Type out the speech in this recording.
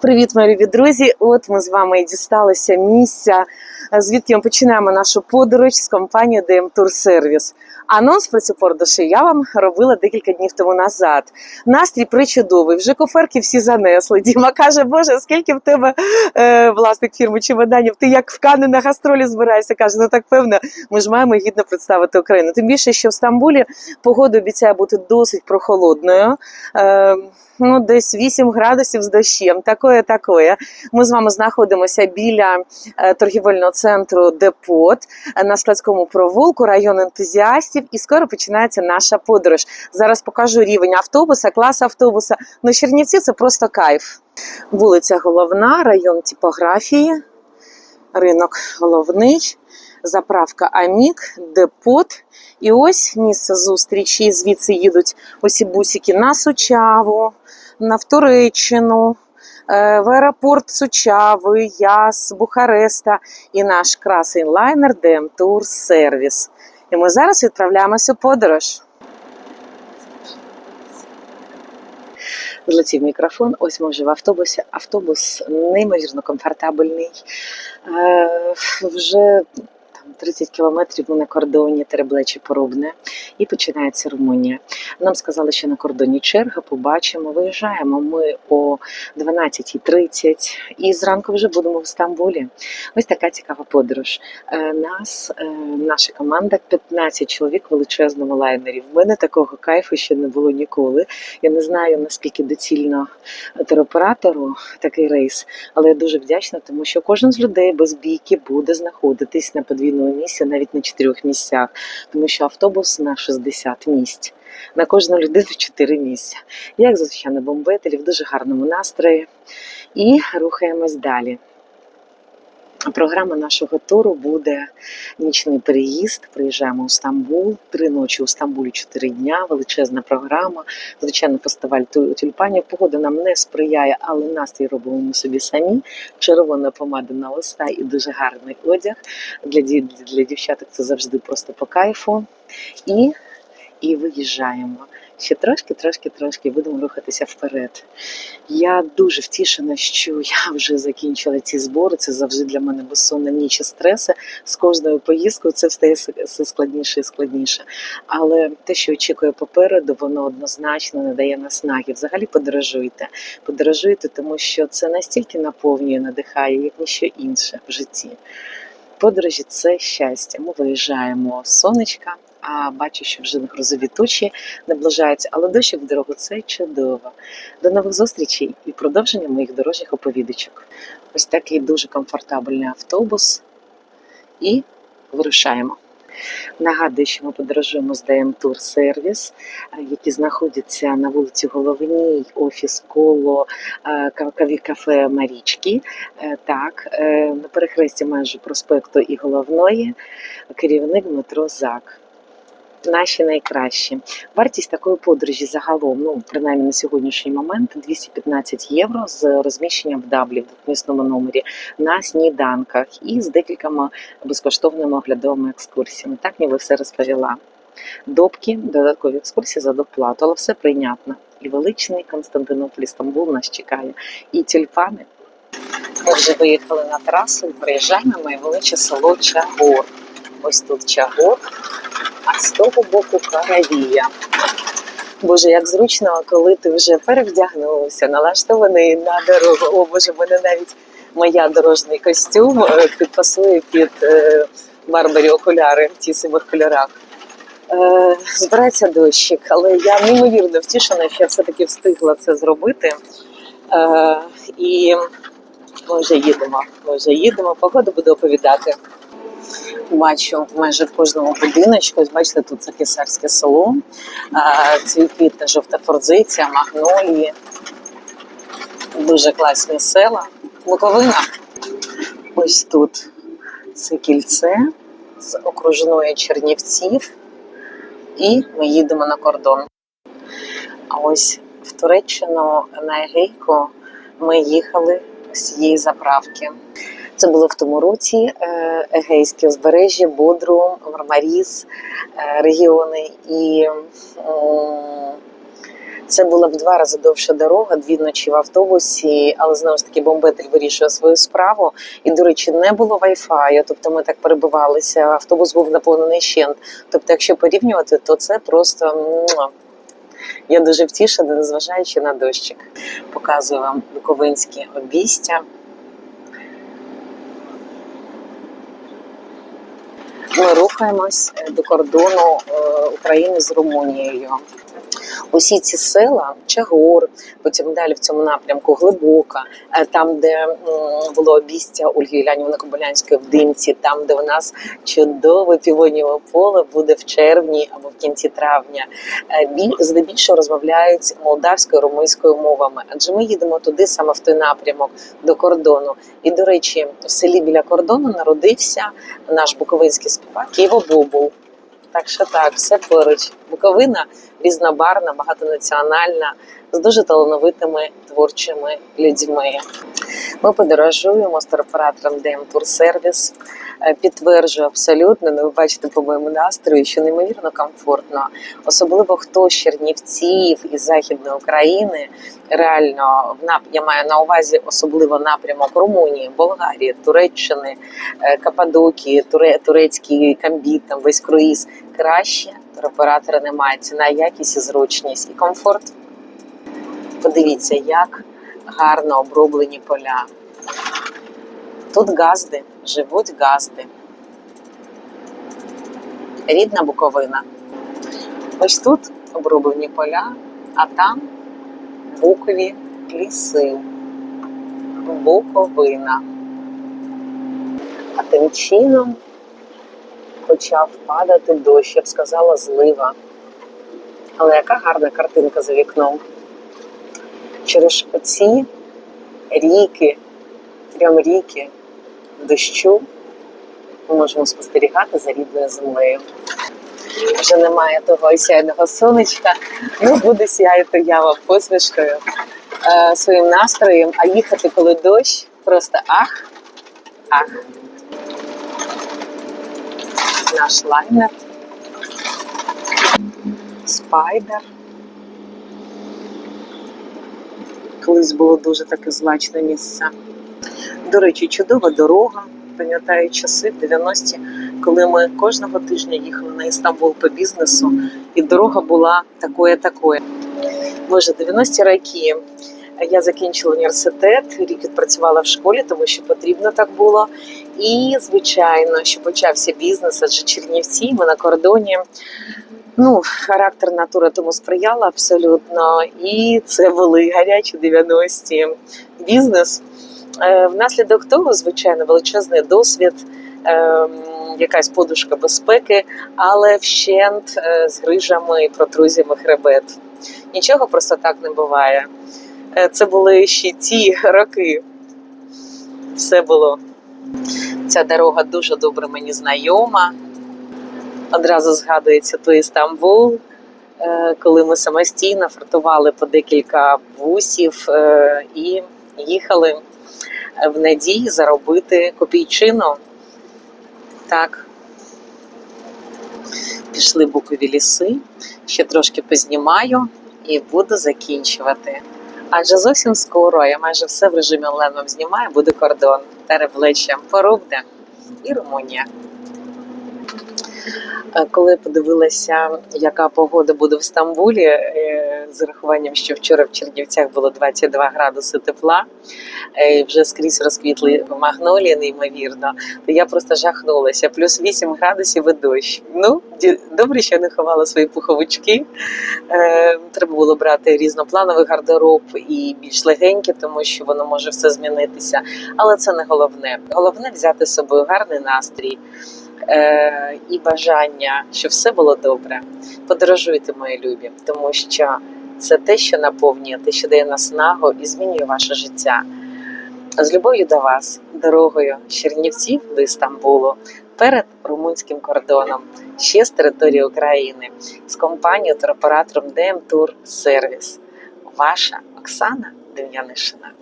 Привіт, мої любі друзі! От ми з вами і дісталися місця, звідки ми починаємо нашу подорож з компанією DM Tour Service. Анонс про цю подорож я вам робила декілька днів тому назад. Настрій причудовий. Вже коферки всі занесли. Діма каже, Боже, скільки в тебе е, власник фірми чемоданів? Ти як в Кани на гастролі збираєшся? Каже, ну так певно, ми ж маємо гідно представити Україну. Тим більше, що в Стамбулі погода обіцяє бути досить прохолодною. Е, ну, десь 8 градусів з дощем. Такое, такое. Ми з вами знаходимося біля е, торгівельного центру Депот е, на складському провулку, район ентузіастів. І скоро починається наша подорож. Зараз покажу рівень автобуса, клас автобуса. Ну, Чернівці це просто кайф. Вулиця головна, район типографії, ринок головний, заправка Амік, депот. І ось місце зустрічі. Звідси їдуть усі бусики на Сучаву, на в Туреччину, е, в аеропорт Сучави, Яс, Бухареста і наш красий лайнер DM Tour Service. І ми зараз відправляємося у подорож. Злетів мікрофон. Ось ми вже в автобусі. Автобус неймовірно комфортабельний. Е, вже 30 кілометрів ми на кордоні Тереблечі Порубне і починається Румунія. Нам сказали, що на кордоні черга, побачимо. Виїжджаємо ми о 12.30 і зранку вже будемо в Стамбулі. Ось така цікава подорож. Е, Нас, е, наша команда, 15 чоловік в величезному лайнері. В мене такого кайфу ще не було ніколи. Я не знаю наскільки доцільно туроператору такий рейс, але я дуже вдячна, тому що кожен з людей без бійки буде знаходитись на подвійному місці, навіть на чотирьох місцях, тому що автобус на 60 місць. На кожну людину 4 місця. Як звичайно, в дуже гарному настрої. І рухаємось далі. Програма нашого туру буде нічний переїзд. Приїжджаємо у Стамбул, три ночі у Стамбулі, чотири дня, величезна програма. Звичайно, фестиваль тю- тюльпанів. Погода нам не сприяє, але настрій робимо ми собі самі. Червона помада на уста і дуже гарний одяг. Для, для дівчаток це завжди просто по кайфу. І, і виїжджаємо. Ще трошки, трошки, трошки будемо рухатися вперед. Я дуже втішена, що я вже закінчила ці збори. Це завжди для мене безсонна ніч і стреси. З кожною поїздкою це стає все складніше і складніше. Але те, що очікує попереду, воно однозначно не дає наснаги. Взагалі подорожуйте. Подорожуйте, тому що це настільки наповнює, надихає, як ніщо інше в житті. Подорожі це щастя. Ми виїжджаємо сонечка, а бачу, що вже грозові тучі наближаються, але дощик в дорогу це чудово. До нових зустрічей і продовження моїх дорожніх оповідочок. Ось такий дуже комфортабельний автобус. І вирушаємо. Нагадую, що ми подорожуємо з ДМ Тур сервіс, який які знаходяться на вулиці Головній, офіс коло е, каві кафе Марічки. Е, Так, е, на перехресті майже проспекту і головної, керівник Дмитро Зак. Наші найкращі. Вартість такої подорожі загалом, ну принаймні на сьогоднішній момент, 215 євро з розміщенням в даблі в двохмісному номері на сніданках і з декількома безкоштовними оглядовими екскурсіями. Так ніби все розповіла. Допки, додаткові екскурсії за доплату, але все прийнятно. І величний Константинополь, Стамбул нас чекає. І тюльпани. Ми вже виїхали на трасу приїжджаємо моє величе село Чагор. Ось тут Чагор, а з того боку Каравія. Боже, як зручно, коли ти вже перевдягнувся, налаштований на дорогу. О, Боже, мене навіть моя дорожній костюм е, підпасує під е, Барбарі окуляри в ті самих кольорах. Е, збирається дощик, але я неймовірно втішена, що я все-таки встигла це зробити. Е, і ми вже їдемо. Ми вже їдемо, погоду буду оповідати. Бачу майже в кожному будиночку. Бачите, тут це кесарське село, а, цвіти жовта форзиця, магнолії. Дуже класні села. Буковина. Ось тут це кільце з окружної Чернівців. І ми їдемо на кордон. А ось в Туреччину на Егейку ми їхали з цієї заправки. Це було в тому році е, Егейське узбережжя, Бодрум, Мармаріс, е, регіони. І Це була в два рази довша дорога, дві ночі в автобусі, але знову ж таки бомбетель вирішує свою справу. І, до речі, не було вайфаю, тобто ми так перебивалися. Автобус був наповнений щент. Тобто, якщо порівнювати, то це просто я дуже втішена, незважаючи на дощик. Показую вам Буковинське обійстя. Ми рухаємось до кордону е, України з Румунією. Усі ці села, Чагор, потім далі в цьому напрямку Глибока, е, там, де було обійстя Ольги Ілянівни Кобилянської в Димці, там, де у нас чудове півоніве поле буде в червні або в кінці травня. Е, Здебільшого розмовляють молдавською румунською мовами, адже ми їдемо туди саме в той напрямок до кордону. І до речі, в селі біля кордону народився наш буковинський співак Києво Бобул. Так що так, все поруч. Буковина різнобарна, багатонаціональна, з дуже талановитими творчими людьми. Ми подорожуємо з туроператором Service. Е, Підтверджую абсолютно, ну ви бачите по моєму настрою, що неймовірно комфортно, особливо хто з Чернівців із Західної України. Реально, я маю на увазі особливо напрямок Румунії, Болгарії, Туреччини, е, Каппадокії, Туре... турецький камбіт, там весь круїз. Краще туроператора немає. Ціна, якість і зручність і комфорт. Подивіться, як гарно оброблені поля. Тут газди, живуть газди. Рідна Буковина. Ось тут оброблені поля, а там букові ліси. Буковина. А тим чином почав падати дощ, я б сказала, злива. Але яка гарна картинка за вікном. Через оці ріки, прям ріки дощу ми можемо спостерігати за рідною землею. Вже немає того осяйного сонечка, ну буде сяяти я вам посмішкою, е, своїм настроєм, а їхати, коли дощ, просто ах, ах. Наш лайнер. Спайдер. Колись було дуже таке злачне місце. До речі, чудова дорога. Пам'ятаю часи в 90-ті, коли ми кожного тижня їхали на Істамбул по бізнесу, і дорога була такою-такою. Боже, 90-ті роки. Я закінчила університет, рік відпрацювала в школі, тому що потрібно так було. І, звичайно, що почався бізнес, адже Чернівці, ми на кордоні. Ну, характер натури тому сприяла абсолютно. І це були гарячі 90-ті бізнес. Е, Внаслідок того, звичайно, величезний досвід, ем, якась подушка безпеки, але вщент е, з грижами і протрузіями хребет. Нічого просто так не буває. Е, Це були ще ті роки. Все було. Ця дорога дуже добре мені знайома. Одразу згадується той Стамбул, е, коли ми самостійно фартували по декілька вусів е, і їхали в надії заробити копійчину. Так. Пішли букові ліси, ще трошки познімаю і буду закінчувати. Адже зовсім скоро я майже все в режимі онлайн вам знімаю, буде кордон, Тереблече, Порубне і Румунія. Е, Коли подивилася, яка погода буде в Стамбулі, е, з урахуванням, що вчора в Чернівцях було 22 градуси тепла, е, вже скрізь розквітли магнолії, неймовірно, то я просто жахнулася. Плюс 8 градусів і дощ. Ну, добре, що я не ховала свої пуховички. Треба було брати різноплановий гардероб і більш легенький, тому що воно може все змінитися. Але це не головне. Головне взяти з собою гарний настрій е, і бажання, щоб все було добре. Подорожуйте, мої любі, тому що це те, що наповнює, те, що дає наснагу і змінює ваше життя. З любов'ю до вас, дорогою Чернівців до Істамбулу, перед румунським кордоном, ще з території України, з компанією туроператором DM Tour Service. Ваша Оксана Дем'янишина.